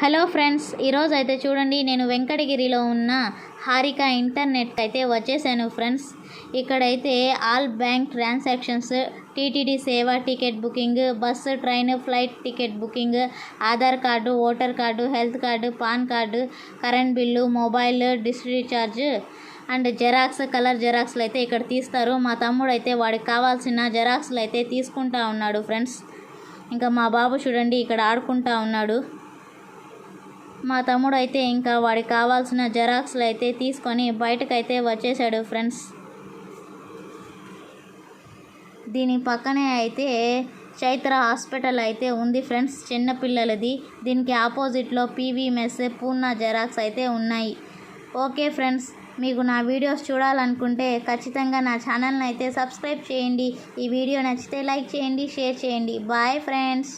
Hello friends ఈరోజు అయితే చూడండి నేను వెంకటగిరిలో ఉన్న హారిక ఇంటర్నెట్ అయితే వచ్చేసాను ఫ్రెండ్స్. ఇక్కడైతే ఆల్ బ్యాంక్ ట్రాన్సాక్షన్స్ టీటీడీ సేవ ticket booking bus train flight ticket booking Aadhaar card voter card health card PAN card current bill mobile dish recharge and xerox colour జెరాక్స్లు అయితే ఇక్కడ తీస్తారు. మా తమ్ముడు అయితే వాడికి కావాల్సిన జెరాక్స్లు అయితే తీసుకుంటా ఉన్నాడు ఫ్రెండ్స్. ఇంకా మా బాబు చూడండి ఇక్కడ ఆడుకుంటా ఉన్నాడు. మా తమ్ముడు అయితే ఇంకా వాడికి కావాల్సిన జెరాక్స్లు అయితే తీసుకొని బయటకైతే వచ్చేసాడు ఫ్రెండ్స్. దీని పక్కనే అయితే చైత్ర హాస్పిటల్ అయితే ఉంది ఫ్రెండ్స్ చిన్నపిల్లలది దీనికి ఆపోజిట్లో పీవీ మెస్ పూర్ణ జెరాక్స్ అయితే ఉన్నాయి. ఓకే ఫ్రెండ్స్ మీకు నా వీడియోస్ చూడాలనుకుంటే ఖచ్చితంగా నా ఛానల్ని అయితే సబ్స్క్రైబ్ చేయండి. ఈ వీడియో నచ్చితే లైక్ చేయండి షేర్ చేయండి. Bye friends.